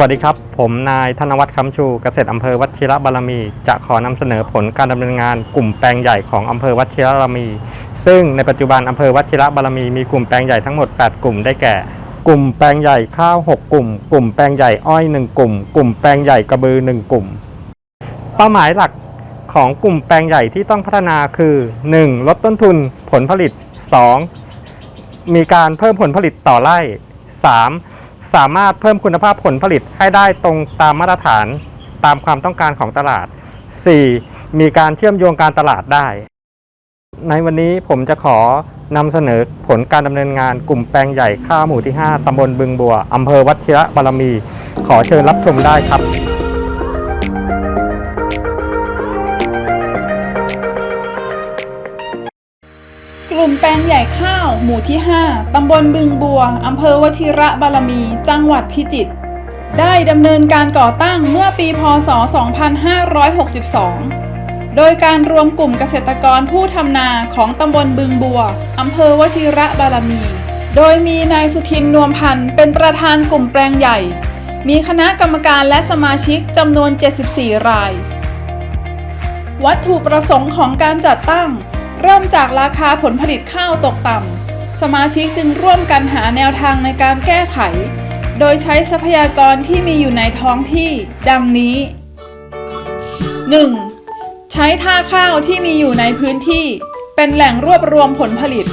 วัสดีครับ ผมนายธนวัฒน์คำชูเกษตรอำเภอวัชิระบารมี จะขอนำเสนอผลการดำเนินงานกลุ่มแปลงใหญ่ของอำเภอวัชิระบารมี ซึ่งในปัจจุบันอำเภอวัชิระบารมีมีกลุ่มแปลงใหญ่ทั้งหมด 8 กลุ่มได้แก่ กลุ่มแปลงใหญ่ข้าว 6 กลุ่ม กลุ่มแปลงใหญ่อ้อย 1 กลุ่ม กลุ่มแปลงใหญ่กระบือ 1 กลุ่ม เป้าหมายหลักของกลุ่มแปลงใหญ่ที่ต้องพัฒนาคือ 1. ลดต้นทุนผลผลิต 2. มีการเพิ่มผลผลิตต่อไร่ 3. สามารถเพิ่มคุณภาพผลผลิตให้ได้ตรงตามมาตรฐานตามความต้องการของตลาด 4. มีการเชื่อมโยงการตลาดได้ ในวันนี้ผมจะขอนำเสนอผลการดำเนินงานกลุ่มแปลงใหญ่ข้าวหมู่ที่ 5ตำบลบึงบัวอำเภอวัชิระบารมี ขอเชิญรับชมได้ครับ แปลงใหญ่ข้าว หมู่ที่ 5 ตำบลบึงบัว อำเภอวชิระบารมี จังหวัดพิจิตร ได้ดำเนินการก่อตั้งเมื่อปี พศ 2562 โดยการรวมกลุ่มเกษตรกรผู้ทำนาของตำบลบึงบัว อำเภอวชิระบารมี โดยมีนายสุทินนวมพันธ์เป็นประธานกลุ่มแปลงใหญ่ มีคณะกรรมการและสมาชิกจำนวน 74 ราย วัตถุประสงค์ของการจัดตั้ง เริ่มจากราคาผลผลิตข้าวตกต่ำ สมาชิกจึงร่วมกันหาแนวทางในการแก้ไข โดยใช้ทรัพยากรที่มีอยู่ในท้องที่ ดังนี้ 1. ใช้ท่าข้าวที่มีอยู่ในพื้นที่ เป็นแหล่งรวบรวมผลผลิต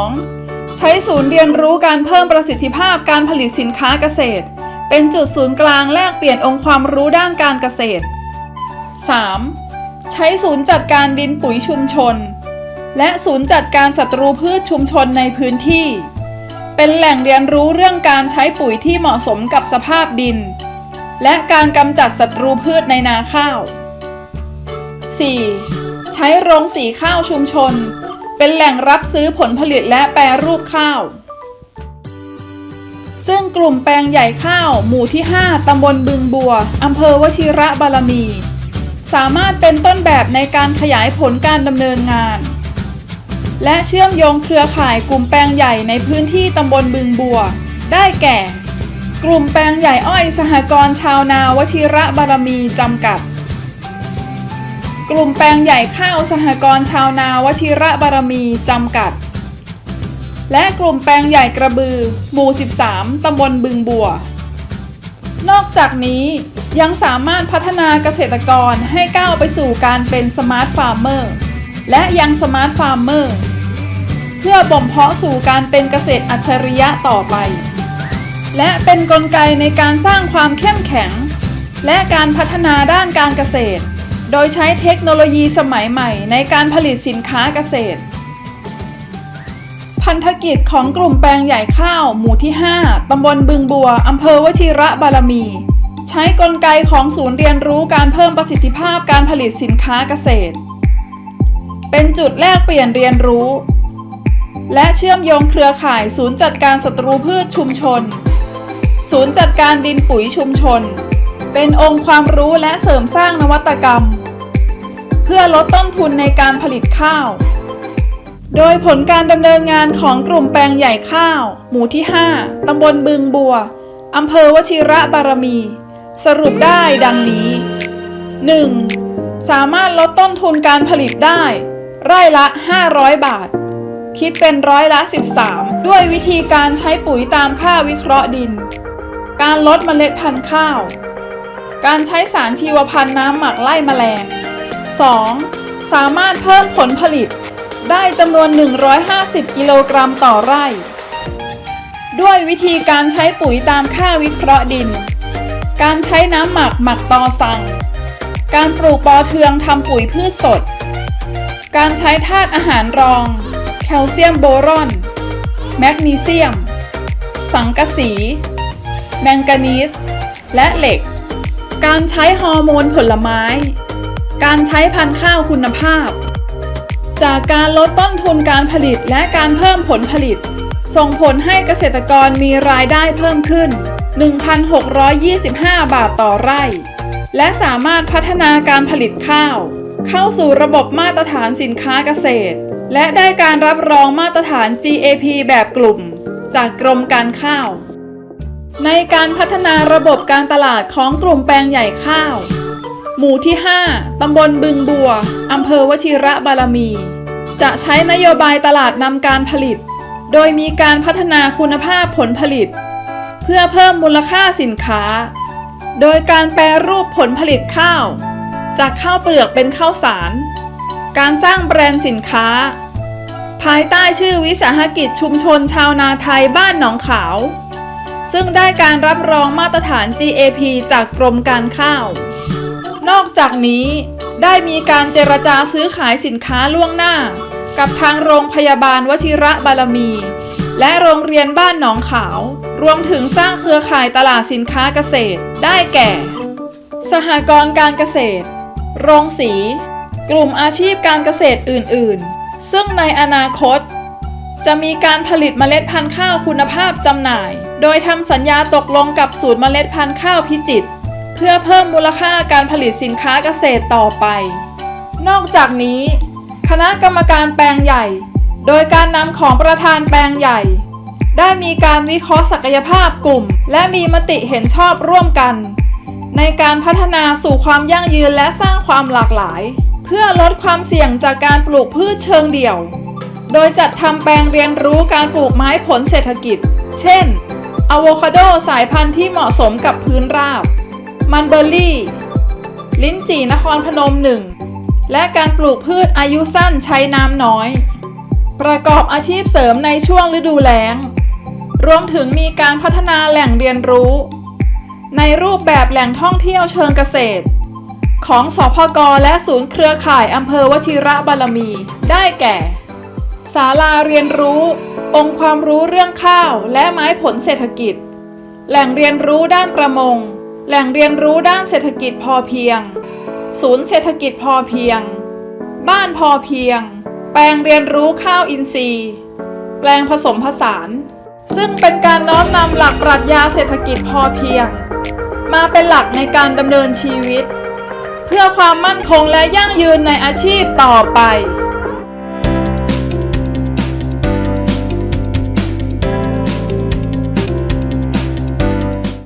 2. ใช้ศูนย์เรียนรู้การเพิ่มประสิทธิภาพการผลิตสินค้าเกษตร เป็นจุดศูนย์กลางแลกเปลี่ยนองค์ความรู้ด้านการเกษตร 3. ใช้ศูนย์จัดการดินปุ๋ยชุมชน และศูนย์จัดการศัตรูพืชชุมชนในพื้นที่ เป็นแหล่งเรียนรู้เรื่องการใช้ปุ๋ยที่เหมาะสมกับสภาพดิน และการกำจัดศัตรูพืชในนาข้าว 4. ใช้โรงสีข้าวชุมชน เป็นแหล่งรับซื้อผลผลิตและแปรรูปข้าว ซึ่งกลุ่มแปลงใหญ่ข้าว หมู่ที่ 5 ตำบลบึงบัว อำเภอวชิระบารมี สามารถเป็นต้นแบบในการขยายผลการดำเนินงาน และเชื่อมโยงเครือข่ายกลุ่มแปลงใหญ่ในพื้นที่ตำบลบึงบัว ได้แก่ กลุ่มแปลงใหญ่อ้อยสหกรณ์ชาวนาวชิระบารมีจำกัด กลุ่มแปลงใหญ่ข้าวสหกรณ์ชาวนาวชิระบารมีจำกัด และกลุ่มแปลงใหญ่กระบือ หมู่ 13 ตำบลบึงบัว นอกจากนี้ ยังสามารถพัฒนาเกษตรกรให้ก้าวไปสู่การเป็นสมาร์ทฟาร์มเมอร์และยังสมาร์ทฟาร์มเมอร์เพื่อบ่มเพาะสู่การเป็นเกษตรอัจฉริยะต่อไป และเป็นนกลไกในการสร้างความเข้มแข็ง และการพัฒนาด้านการเกษตร โดยใช้เทคโนโลยีสมัยใหม่ในการผลิตสินค้าเกษตร พันธกิจของกลุ่มแปลงใหญ่ข้าว หมู่ที่ 5 ตำบลบึงบัว อำเภอวชิระบารมี ช้กลไกของศูนย์เรียนรู้การเพิ่มประสิทธิภาพการผลิตสินค้าเกษตร เป็นจุดแลกเปลี่ยนเรียนรู้ และเชื่อมโยงเครือข่ายศูนย์จัดการศัตรูพืชชุมชน ศูนย์จัดการดินปุ๋ยชุมชน เป็นองค์ความรู้และเสริมสร้างนวัตกรรม เพื่อลดต้นทุนในการผลิตข้าว โดยผลการดำเนินงานของกลุ่มแปลงใหญ่ข้าว หมู่ที่ 5 ตำบลบึงบัวอำเภอวชิระบารมี สรุปได้ดังนี้ 1. สามารถลดต้นทุนการผลิตได้ ไร่ละ 500 บาท คิดเป็นร้อยละ 13 ด้วยวิธีการใช้ปุ๋ยตามค่าวิเคราะห์ดิน การลดเมล็ดพันธุ์ข้าว การใช้สารชีวพันธุ์น้ำหมักไล่แมลง 2. สามารถเพิ่มผลผลิต ได้จำนวน 150 กิโลกรัมต่อไร่ ด้วยวิธีการใช้ปุ๋ยตามค่าวิเคราะห์ดิน การใช้น้ำหมักหมักตอสังการปลูกปอเทืองทำปุ๋ยพืชสด การใช้ธาตุอาหารรอง แคลเซียมโบรอน แมกนีเซียม สังกะสี แมงกานีส และเหล็ก การใช้ฮอร์โมนผลไม้ การใช้พันธุ์ข้าวคุณภาพ จากการลดต้นทุนการผลิตและการเพิ่มผลผลิต ส่งผลให้เกษตรกรมีรายได้เพิ่มขึ้น 1,625 บาทต่อไร่ และสามารถพัฒนาการผลิตข้าว เข้าสู่ระบบมาตรฐานสินค้าเกษตร และได้การรับรองมาตรฐาน GAP แบบกลุ่ม จากกรมการข้าว ในการพัฒนาระบบการตลาดของกลุ่มแปลงใหญ่ข้าว หมู่ที่ 5 ตำบลบึงบัว อำเภอวชิระบารมี จะใช้นโยบายตลาดนำการผลิต โดยมีการพัฒนาคุณภาพผลผลิต เพื่อเพิ่มมูลค่าสินค้า โดยการแปรรูปผลผลิตข้าว จากข้าวเปลือกเป็นข้าวสาร การสร้างแบรนด์สินค้า ภายใต้ชื่อวิสาหกิจชุมชนชาวนาไทยบ้านหนองขาว ซึ่งได้การรับรองมาตรฐาน GAP จากกรมการข้าว นอกจากนี้ได้มีการเจรจาซื้อขายสินค้าล่วงหน้า กับทางโรงพยาบาลวชิระบารมี และโรงเรียนบ้านหนองขาวรวมถึงสร้างเครือข่ายตลาดสินค้าเกษตร ได้แก่ สหกรณ์การเกษตร โรงสี กลุ่มอาชีพการเกษตรอื่น ๆ ซึ่งในอนาคต จะมีการผลิตเมล็ดพันธุ์ข้าวคุณภาพจำหน่าย โดยทำสัญญาตกลงกับศูนย์เมล็ดพันธุ์ข้าวพิจิตรเพื่อเพิ่มมูลค่าการผลิตสินค้าเกษตรต่อไป นอกจากนี้ คณะกรรมการแปลงใหญ่ โดยการนำของประธานแปลงใหญ่ ได้มีการวิเคราะห์ศักยภาพกลุ่ม และมีมติเห็นชอบร่วมกัน ในการพัฒนาสู่ความยั่งยืนและสร้างความหลากหลาย เพื่อลดความเสี่ยงจากการปลูกพืชเชิงเดี่ยว โดยจัดทำแปลงเรียนรู้การปลูกไม้ผลเศรษฐกิจ เช่นอะโวคาโดสายพันธุ์ที่เหมาะสมกับพื้นราบ มันเบอร์รี่ ลิ้นจี่นครพนมหนึ่ง และการปลูกพืชอายุสั้นใช้น้ำน้อย ประกอบอาชีพเสริมในช่วงฤดูแล้ง รวมถึงมีการพัฒนาแหล่งเรียนรู้ ในรูปแบบแหล่งท่องเที่ยวเชิงเกษตร ของสพกและศูนย์เครือข่ายอำเภอวชิระบารมี ได้แก่ศาลาเรียนรู้ องค์ความรู้เรื่องข้าวและไม้ผลเศรษฐกิจ แหล่งเรียนรู้ด้านประมง แหล่งเรียนรู้ด้านเศรษฐกิจพอเพียง ศูนย์เศรษฐกิจพอเพียง บ้านพอเพียง แปลงเรียนรู้ข้าวอินทรีย์ แปลงผสมผสาน ซึ่งเป็นการน้อมนำหลักปรัชญาเศรษฐกิจพอเพียง มาเป็นหลักในการดำเนินชีวิต เพื่อความมั่นคงและยั่งยืนในอาชีพต่อไป